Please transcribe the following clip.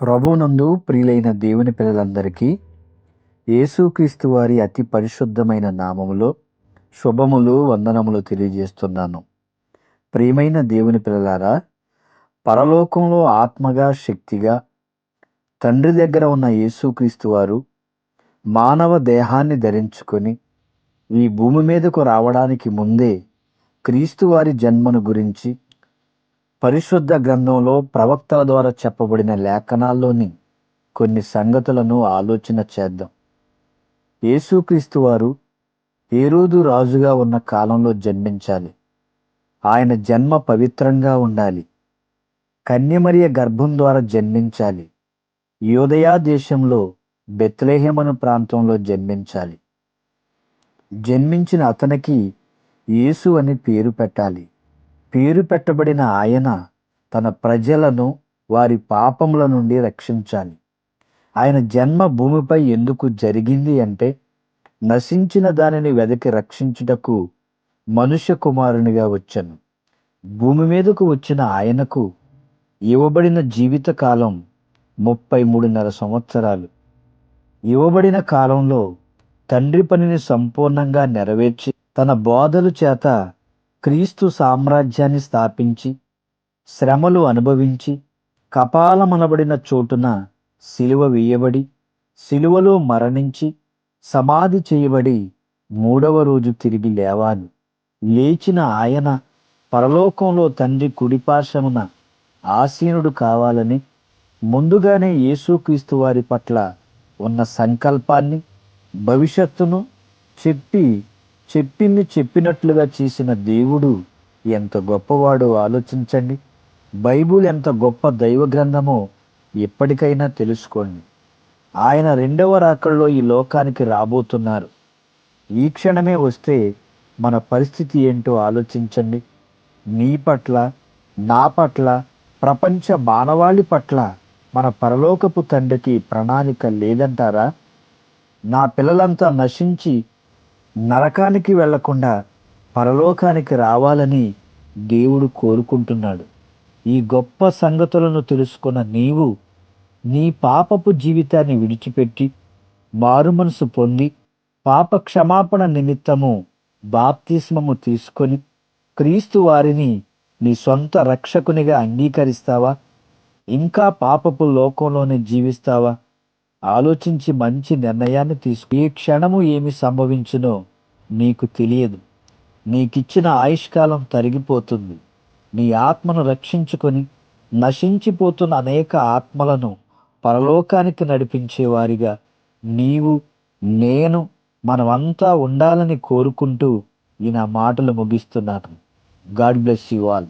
ప్రభునందు ప్రియులైన దేవుని పిల్లలందరికీ యేసుక్రీస్తు వారి అతి పరిశుద్ధమైన నామములో శుభములు వందనములు తెలియజేస్తున్నాను. ప్రియమైన దేవుని పిల్లలారా పరలోకంలో ఆత్మగా శక్తిగా తండ్రి దగ్గర ఉన్న యేసుక్రీస్తు వారు మానవ దేహాన్ని ధరించుకొని ఈ భూమి మీదకు రావడానికి ముందే క్రీస్తు వారి జన్మను గురించి పరిశుద్ధ గ్రంథంలో ప్రవక్తల ద్వారా చెప్పబడిన లేఖనాల్లోని కొన్ని సంగతులను ఆలోచన చేద్దాం. యేసుక్రీస్తు వారు ఏరోదు రాజుగా ఉన్న కాలంలో జన్మించాలి. ఆయన జన్మ పవిత్రంగా ఉండాలి. కన్యమరియ గర్భం ద్వారా జన్మించాలి. యోదయా దేశంలో బెత్లేహేమను ప్రాంతంలో జన్మించాలి. జన్మించిన అతనికి యేసు అని పేరు పెట్టాలి. పేరు పెట్టబడిన ఆయన తన ప్రజలను వారి పాపముల నుండి రక్షించాలి. ఆయన జన్మ భూమిపై ఎందుకు జరిగింది అంటే నశించిన దానిని వెదకి రక్షించుటకు మనుష్య కుమారునిగా వచ్చాను. భూమి మీదకు వచ్చిన ఆయనకు ఇవ్వబడిన జీవిత కాలం ముప్పై మూడున్నర సంవత్సరాలు. ఇవ్వబడిన కాలంలో తండ్రి పనిని సంపూర్ణంగా నెరవేర్చి తన బోధలు చేత క్రీస్తు సామ్రాజ్యాన్ని స్థాపించి శ్రమలు అనుభవించి కపాలమనబడిన చోటున సిలువ వేయబడి సిలువలో మరణించి సమాధి చేయబడి మూడవ రోజు తిరిగి లేవాలి లేచిన ఆయన పరలోకంలో తండ్రి కుడిపార్శ్వమున ఆసీనుడు కావాలని ముందుగానే యేసుక్రీస్తు వారి పట్ల ఉన్న సంకల్పాన్ని భవిష్యత్తును చెప్పి చెప్పింది చెప్పినట్లుగా చేసిన దేవుడు ఎంత గొప్పవాడో ఆలోచించండి. బైబుల్ ఎంత గొప్ప దైవ గ్రంథమో ఎప్పటికైనా తెలుసుకోండి. ఆయన రెండవ రాకల్లో ఈ లోకానికి రాబోతున్నారు. ఈ క్షణమే వస్తే మన పరిస్థితి ఏంటో ఆలోచించండి. నీ పట్ల నా పట్ల ప్రపంచ మానవాళి పట్ల మన పరలోకపు తండ్రికి ప్రణాళిక లేదంటారా? నా పిల్లలంతా నశించి నరకానికి వెళ్ళకుండా పరలోకానికి రావాలని దేవుడు కోరుకుంటున్నాడు. ఈ గొప్ప సంగతులను తెలుసుకున్న నీవు నీ పాపపు జీవితాన్ని విడిచిపెట్టి మారు మనసు పొంది పాప క్షమాపణ నిమిత్తము బాప్తిస్మము తీసుకొని క్రీస్తు వారిని నీ సొంత రక్షకునిగా అంగీకరిస్తావా? ఇంకా పాపపు లోకంలోనే జీవిస్తావా? ఆలోచించి మంచి నిర్ణయాన్ని తీసుకు. ఈ క్షణము ఏమి సంభవించునో నీకు తెలియదు. నీకిచ్చిన ఆయుష్కాలం తరిగిపోతుంది. నీ ఆత్మను రక్షించుకొని నశించిపోతున్న అనేక ఆత్మలను పరలోకానికి నడిపించేవారిగా నీవు నేను మనమంతా ఉండాలని కోరుకుంటూ ఈ నా మాటలు ముగిస్తున్నాను. God bless you all.